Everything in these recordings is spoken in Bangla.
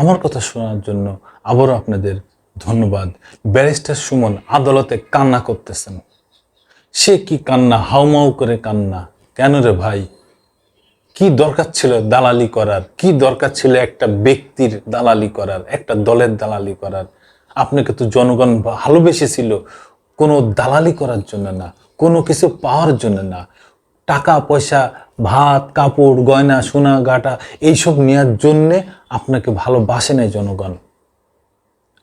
আমার কথা শোনার জন্য আবারও আপনাদের ধন্যবাদ। ব্যারিস্টার সুমন আদালতে কান্না করতেছেন। সে কি কান্না, হাউমাউ করে কান্না? কেন রে ভাই? কি দরকার ছিল দালালি করার? কি দরকার ছিল একটা ব্যক্তির দালালি করার, একটা দলের দালালি করার? আপনাকে তো জনগণ ভালোবেসেছিল কোনো দালালি করার জন্য না, কোনো কিছু পাওয়ার জন্য না। টাকা, পয়সা, ভাত, কাপড়, গয়না, সোনা, গাটা, এইসব নেওয়ার জন্যে আপনাকে ভালোবাসে নাই জনগণ।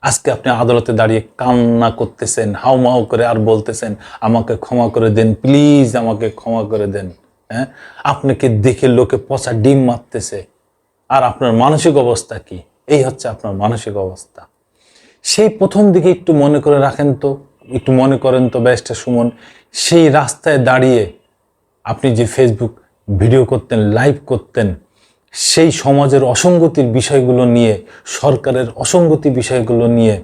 আজকে আপনি আদালতে দাঁড়িয়ে কান্না করতেছেন, হাউমাউ করে আর বলতেছেন, আমাকে ক্ষমা করে দেন, প্লিজ আমাকে ক্ষমা করে দেন হ্যাঁ? আপনাকে দেখে লোকে পচা ডিম মারতেছে। আর আপনার মানসিক অবস্থা কি? এই হচ্ছে আপনার মানসিক অবস্থা। সেই প্রথম দিকে একটু মনে করে রাখেন তো, একটু মনে করেন তো ব্যাসটা সুমন, সেই রাস্তায় দাঁড়িয়ে আপনি যে ফেসবুক ভিডিও করতেন লাইভ করতেন সেই সমাজের অসঙ্গতির বিষয়গুলো নিয়ে, সরকারের অসঙ্গতি বিষয়গুলো নিয়ে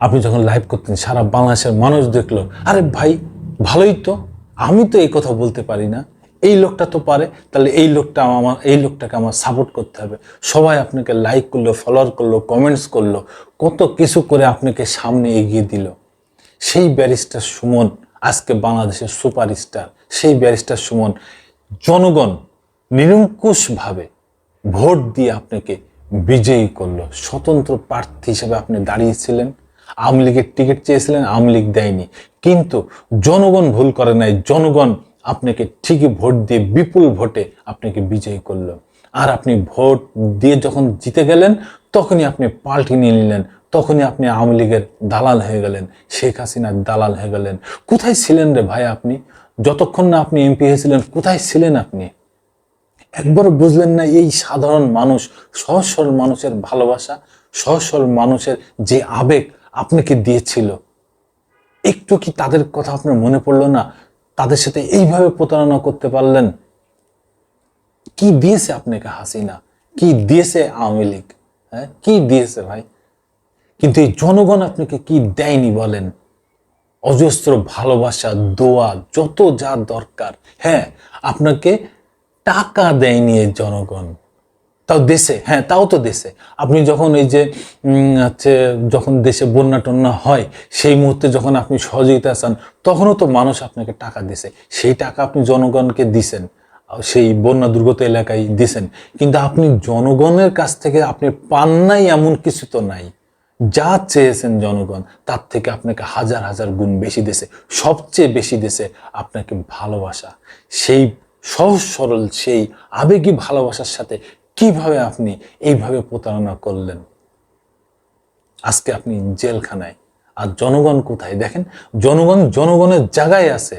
আপনি যখন লাইভ করতেন, সারা বাংলাদেশের মানুষ দেখল, আরে ভাই, ভালোই তো, আমি তো এই কথা বলতে পারি না। এই লোকটা তো পারে, তাহলে এই লোকটা আমার, এই লোকটাকে আমার সাপোর্ট করতে হবে। সবাই আপনাকে লাইক করল ফলোয়ার করল কমেন্টস করল, কত কিছু করে আপনাকে সামনে এগিয়ে দিল। সেই ব্যারিস্টার সুমন, আজকে বাংলাদেশের সুপারস্টার সেই ব্যারিস্টার সুমন, জনগণ নিরঙ্কুশভাবে ভোট দিয়ে আপনাকে বিজয়ী করল। স্বতন্ত্র প্রার্থী হিসেবে আপনি দাঁড়িয়েছিলেন, আওয়ামী লীগের টিকিট চেয়েছিলেন, আওয়ামী লীগ দেয়নি। কিন্তু জনগণ ভুল করে নাই, জনগণ আপনাকে ঠিকই ভোট দিয়ে বিপুল ভোটে আপনাকে বিজয়ী করল। আর আপনি ভোট দিয়ে যখন জিতে গেলেন, তখনই আপনি পাল্টি নিয়ে নিলেন, তখনই আপনি আওয়ামী লীগের দালাল হয়ে গেলেন, শেখ হাসিনার দালাল হয়ে গেলেন। কোথায় ছিলেন রে ভাই আপনি? যতক্ষণ না আপনি এমপি হয়েছিলেন, কোথায় ছিলেন আপনি? একবারও বুঝলেন না এই সাধারণ মানুষ সহজ মানুষের ভালোবাসা সহজ মানুষের যে আবেগ আপনাকে দিয়েছিল, একটু কি তাদের কথা আপনার মনে পড়ল না? তাদের সাথে এইভাবে প্রতারণা করতে পারলেন? কি দিয়েছে আপনাকে হাসিনা? কি দিয়েছে আওয়ামী লীগ? হ্যাঁ কি দিয়েছে ভাই? কিন্তু এই জনগণ আপনাকে কি দেয়নি বলেন? অজস্র ভালোবাসা, দোয়া, যত যা দরকার। হ্যাঁ আপনাকে টাকা দেয়নি এই জনগণ। তাও দেশে হ্যাঁ তাও তো দেশে। আপনি যখন এই যে হচ্ছে যখন দেশে বন্যা টন্যা হয়, সেই মুহূর্তে যখন আপনি সহযোগিতা চান তখনও তো মানুষ আপনাকে টাকা দিছে। সেই টাকা আপনি জনগণকে দিছেন সেই বন্যা দুর্গত এলাকায় দিছেন। কিন্তু আপনি জনগণের কাছ থেকে আপনি পান নাই, এমন কিছু তো নাই। যা চেয়েছেন জনগণ, তার থেকে আপনাকে হাজার হাজার গুণ বেশি দেশে সবচেয়ে বেশি দেশে আপনাকে ভালোবাসা। সেই সহজ সরল সেই আবেগী ভালোবাসার সাথে কীভাবে আপনি এইভাবে প্রতারণা করলেন? আজকে আপনি জেলখানায়, আর জনগণ কোথায়? দেখেন, জনগণ জনগণের জায়গায় আছে,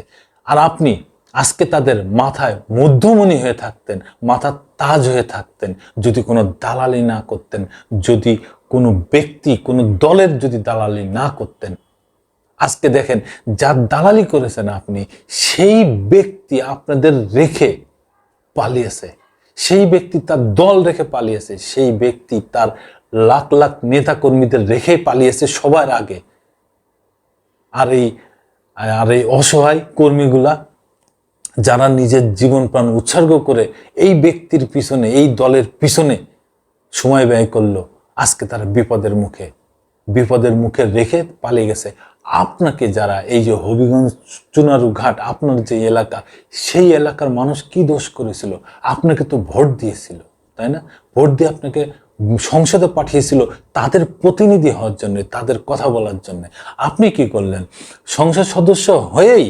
আর আপনি আজকে তাদের মাথায় মধ্যমণি হয়ে থাকতেন মাথার তাজ হয়ে থাকতেন, যদি কোনো দালালি না করতেন, যদি কোনো ব্যক্তি, কোনো দলের যদি দালালি না করতেন আজকে দেখেন যার দালালি করেছেন আপনি, সেই ব্যক্তি আপনাদের রেখে পালিয়েছে। সেই ব্যক্তি তার দল রেখে পালিয়েছে, সেই ব্যক্তি তার লাখ লাখ নেতা কর্মীদের রেখে পালিয়েছে সবার আগে। আর এই আর এই অসহায় কর্মীগুলা, যারা নিজের জীবন প্রাণ উৎসর্গ করে এই ব্যক্তির পিছনে, এই দলের পিছনে সময় ব্যয় করল, আজকে তারা বিপদের মুখে। বিপদের মুখে রেখে পালিয়ে গেছে। আপনাকে যারা এই যে হবিগঞ্জ চুনারু ঘাট, আপনার যে এলাকা, সেই এলাকার মানুষ কি দোষ করেছিল? আপনাকে তো ভোট দিয়েছিল, তাই না? ভোট দিয়ে আপনাকে সংসদে পাঠিয়েছিল তাদের প্রতিনিধি হওয়ার জন্য, তাদের কথা বলার জন্য। আপনি কি করলেন? সংসদ সদস্য হয়েই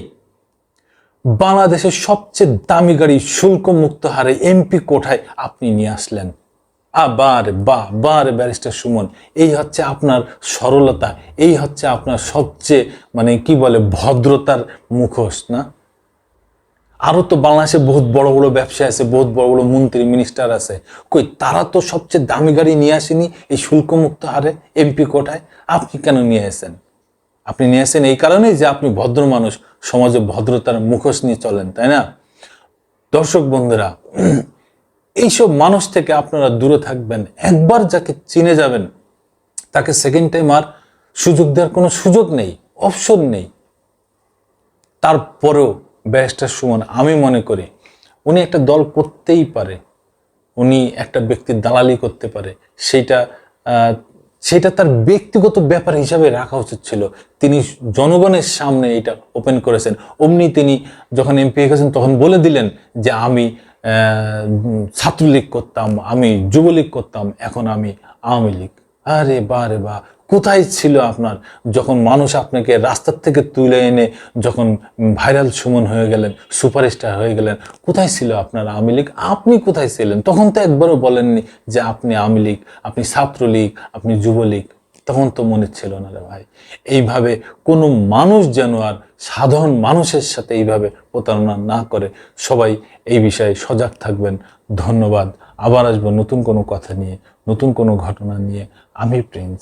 বাংলাদেশের সবচেয়ে দামি গাড়ি শুল্ক মুক্ত হারে এমপি কোঠায় আপনি নিয়ে আসলেন। আবার বা, বার ব্যারিস্টার সুমন, এই হচ্ছে আপনার সরলতা, এই হচ্ছে আপনার সবচেয়ে মানে কি বলে, ভদ্রতার মুখোশ, না? আরও তো বাংলাদেশে বহুত বড় বড় ব্যবসা আছে, বহুত বড় বড় মন্ত্রী মিনিস্টার আছে। কই, তারা তো সবচেয়ে দামি গাড়ি নিয়ে আসেনি এই শুল্কমুক্ত হারে এমপি কোটায়? আপনি কেন নিয়ে আসেন? আপনি নিয়ে আসেন এই কারণেই যে আপনি ভদ্র মানুষ, সমাজে ভদ্রতার মুখোশ নিয়ে চলেন, তাই না? দর্শক বন্ধুরা এইসব মানুষ থেকে আপনারা দূরে থাকবেন। একবার যাকে চিনে যাবেন, তাকে সেকেন্ড টাইম আর সুযোগ দেওয়ার কোনো সুযোগ নেই অপশন নেই। তারপরেও ব্যারিস্টার সুমন, আমি মনে করি উনি একটা দল করতেই পারে। উনি একটা ব্যক্তির দালালি করতে পারে। সেইটা সেটা তার ব্যক্তিগত ব্যাপার হিসাবে রাখা উচিত ছিল। তিনি জনগণের সামনে এটা ওপেন করেছেন। অমনি তিনি যখন এমপি গেছেন, তখন বলে দিলেন যে আমি ছাত্রলীগ করতাম, আমি যুবলীগ করতাম, এখন আমি আওয়ামী লীগ। আরে বা, রে বা, কোথায় ছিল আপনার? যখন মানুষ আপনাকে রাস্তার থেকে তুলে এনে যখন ভাইরাল সুমন হয়ে গেলেন, সুপারস্টার হয়ে গেলেন, কোথায় ছিল আপনার আওয়ামী লীগ? আপনি কোথায় ছিলেন? তখন তো একবারও বলেননি যে আপনি আওয়ামী লীগ, আপনি ছাত্রলীগ, আপনি যুবলীগ। তখন তো মনে ছিল না রে ভাই। এইভাবে কোনো মানুষ যেন আর সাধারণ মানুষের সাথে এইভাবে প্রতারণা না করে, সবাই এই বিষয়ে সজাগ থাকবেন। ধন্যবাদ। আবার আসব নতুন কোনো কথা নিয়ে, নতুন কোনো ঘটনা নিয়ে। আমি প্রিন্স।